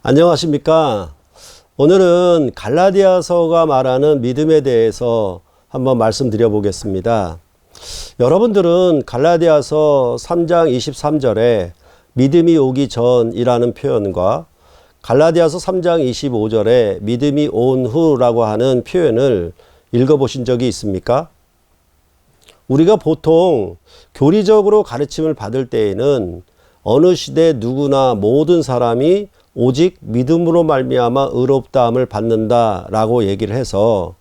안녕하십니까. 오늘은 갈라디아서가 말하는 믿음에 대해서 한번 말씀드려 보겠습니다. 여러분들은 갈라디아서 3장 23절에 믿음이 오기 전이라는 표현과 갈라디아서 3장 25절에 믿음이 온 후라고 하는 표현을 읽어보신 적이 있습니까? 우리가 보통 교리적으로 가르침을 받을 때에는 어느 시대 누구나 모든 사람이 오직 믿음으로 말미암아 의롭다함을 받는다라고 얘기를 해서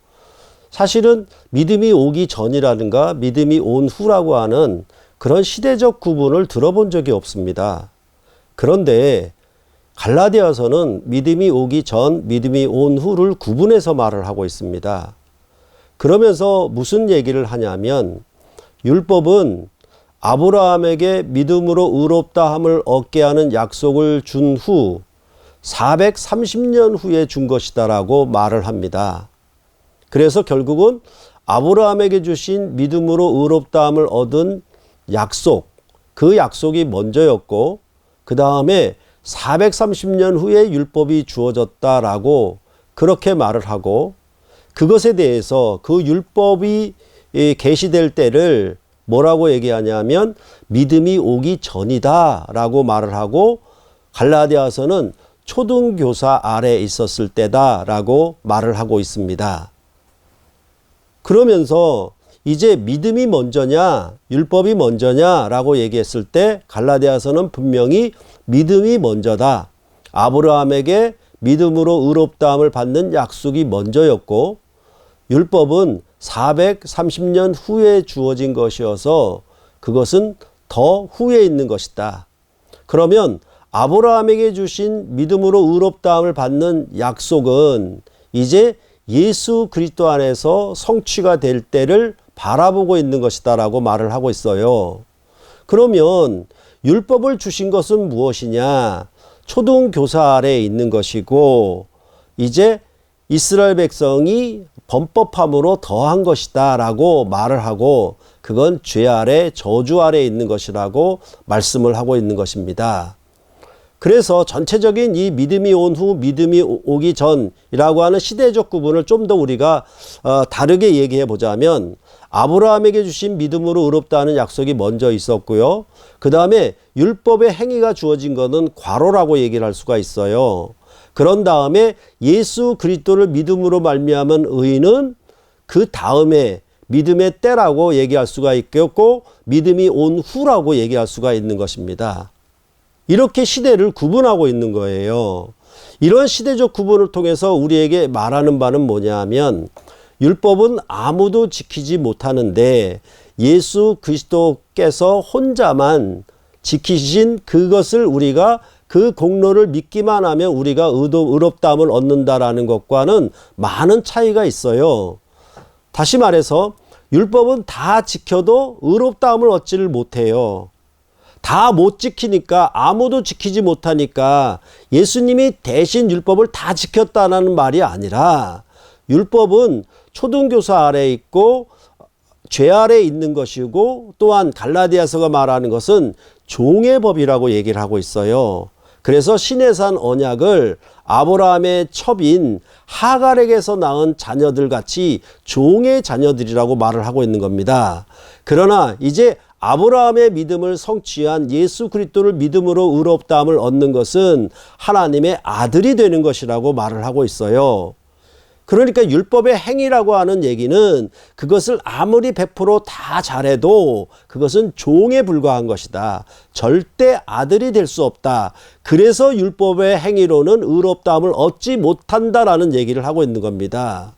사실은 믿음이 오기 전이라든가 믿음이 온 후라고 하는 그런 시대적 구분을 들어본 적이 없습니다. 그런데 갈라디아서는 믿음이 오기 전, 믿음이 온 후를 구분해서 말을 하고 있습니다. 그러면서 무슨 얘기를 하냐면 율법은 아브라함에게 믿음으로 의롭다함을 얻게 하는 약속을 준 후 430년 후에 준 것이다라고 말을 합니다. 그래서 결국은 아브라함에게 주신 믿음으로 의롭다함을 얻은 약속, 그 약속이 먼저였고 그 다음에 430년 후에 율법이 주어졌다라고 그렇게 말을 하고 그것에 대해서 그 율법이 계시될 때를 뭐라고 얘기하냐면 믿음이 오기 전이다라고 말을 하고 갈라디아서는 초등교사 아래 있었을 때다라고 말을 하고 있습니다. 그러면서 이제 믿음이 먼저냐 율법이 먼저냐라고 얘기했을 때 갈라디아서는 분명히 믿음이 먼저다. 아브라함에게 믿음으로 의롭다함을 받는 약속이 먼저였고 율법은 430년 후에 주어진 것이어서 그것은 더 후에 있는 것이다. 그러면 아브라함에게 주신 믿음으로 의롭다함을 받는 약속은 이제 예수 그리스도 안에서 성취가 될 때를 바라보고 있는 것이다라고 말을 하고 있어요. 그러면 율법을 주신 것은 무엇이냐? 초등 교사 아래에 있는 것이고 이제 이스라엘 백성이 범법함으로 더한 것이다라고 말을 하고 그건 죄 아래 저주 아래 있는 것이라고 말씀을 하고 있는 것입니다. 그래서 전체적인 이 믿음이 온 후 믿음이 오기 전이라고 하는 시대적 구분을 좀 더 우리가 어, 다르게 얘기해 보자면 아브라함에게 주신 믿음으로 의롭다는 약속이 먼저 있었고요. 그 다음에 율법의 행위가 주어진 것은 과로라고 얘기를 할 수가 있어요. 그런 다음에 예수 그리스도를 믿음으로 말미암은 의인은 그 다음에 믿음의 때라고 얘기할 수가 있겠고 믿음이 온 후라고 얘기할 수가 있는 것입니다. 이렇게 시대를 구분하고 있는 거예요. 이런 시대적 구분을 통해서 우리에게 말하는 바는 뭐냐 하면 율법은 아무도 지키지 못하는데 예수 그리스도께서 혼자만 지키신 그것을 우리가 그 공로를 믿기만 하면 우리가 의도, 의롭다함을 얻는다라는 것과는 많은 차이가 있어요. 다시 말해서 율법은 다 지켜도 의롭다함을 얻지를 못해요. 다 못 지키니까 아무도 지키지 못하니까 예수님이 대신 율법을 다 지켰다는 말이 아니라 율법은 초등교사 아래 있고 죄 아래 있는 것이고 또한 갈라디아서가 말하는 것은 종의 법이라고 얘기를 하고 있어요. 그래서 신해산 언약을 아브라함의 첩인 하갈에게서 낳은 자녀들 같이 종의 자녀들이라고 말을 하고 있는 겁니다. 그러나 이제 아브라함의 믿음을 성취한 예수 그리스도를 믿음으로 의롭다함을 얻는 것은 하나님의 아들이 되는 것이라고 말을 하고 있어요. 그러니까 율법의 행위라고 하는 얘기는 그것을 아무리 100%다 잘해도 그것은 종에 불과한 것이다. 절대 아들이 될 수 없다. 그래서 율법의 행위로는 의롭다함을 얻지 못한다라는 얘기를 하고 있는 겁니다.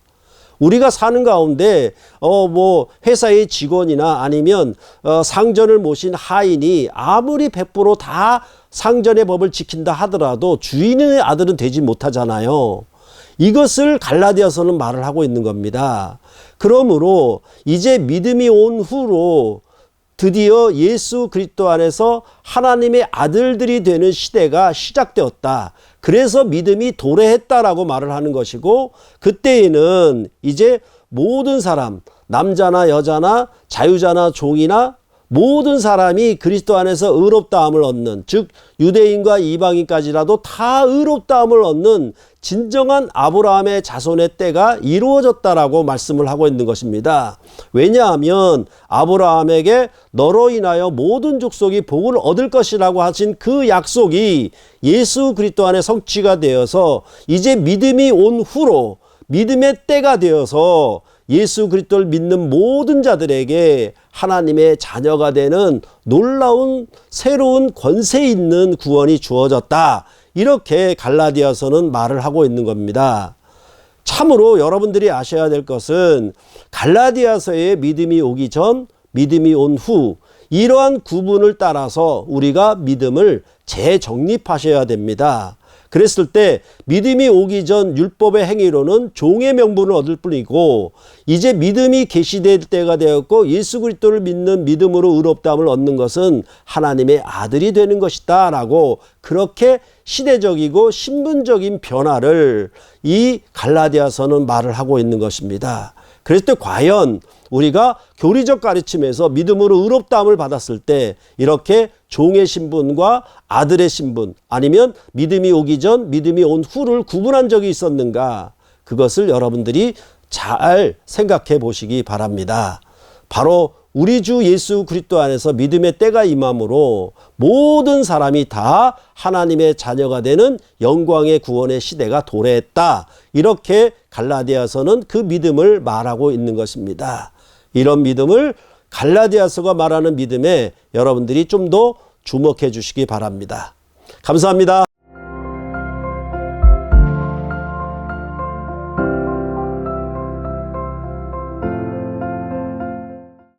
우리가 사는 가운데 어 뭐 회사의 직원이나 아니면 어 상전을 모신 하인이 아무리 100%다 상전의 법을 지킨다 하더라도 주인의 아들은 되지 못하잖아요. 이것을 갈라디아서는 말을 하고 있는 겁니다. 그러므로 이제 믿음이 온 후로 드디어 예수 그리스도 안에서 하나님의 아들들이 되는 시대가 시작되었다. 그래서 믿음이 도래했다라고 말을 하는 것이고 그때에는 이제 모든 사람 남자나 여자나 자유자나 종이나 모든 사람이 그리스도 안에서 의롭다함을 얻는 즉 유대인과 이방인까지라도 다 의롭다함을 얻는 진정한 아브라함의 자손의 때가 이루어졌다라고 말씀을 하고 있는 것입니다. 왜냐하면 아브라함에게 너로 인하여 모든 족속이 복을 얻을 것이라고 하신 그 약속이 예수 그리스도 안에 성취가 되어서 이제 믿음이 온 후로 믿음의 때가 되어서 예수 그리스도를 믿는 모든 자들에게 하나님의 자녀가 되는 놀라운 새로운 권세 있는 구원이 주어졌다. 이렇게 갈라디아서는 말을 하고 있는 겁니다. 참으로 여러분들이 아셔야 될 것은 갈라디아서의 믿음이 오기 전, 믿음이 온 후, 이러한 구분을 따라서 우리가 믿음을 재정립하셔야 됩니다. 그랬을 때 믿음이 오기 전 율법의 행위로는 종의 명분을 얻을 뿐이고 이제 믿음이 계시될 때가 되었고 예수 그리스도를 믿는 믿음으로 의롭다함을 얻는 것은 하나님의 아들이 되는 것이다라고 그렇게 시대적이고 신분적인 변화를 이 갈라디아서는 말을 하고 있는 것입니다. 그랬을 때 과연 우리가 교리적 가르침에서 믿음으로 의롭다함을 받았을 때 이렇게 종의 신분과 아들의 신분 아니면 믿음이 오기 전 믿음이 온 후를 구분한 적이 있었는가 그것을 여러분들이 잘 생각해 보시기 바랍니다. 바로 우리 주 예수 그리스도 안에서 믿음의 때가 임함으로 모든 사람이 다 하나님의 자녀가 되는 영광의 구원의 시대가 도래했다. 이렇게 갈라디아서는 그 믿음을 말하고 있는 것입니다. 이런 믿음을 갈라디아서가 말하는 믿음에 여러분들이 좀 더 주목해 주시기 바랍니다. 감사합니다.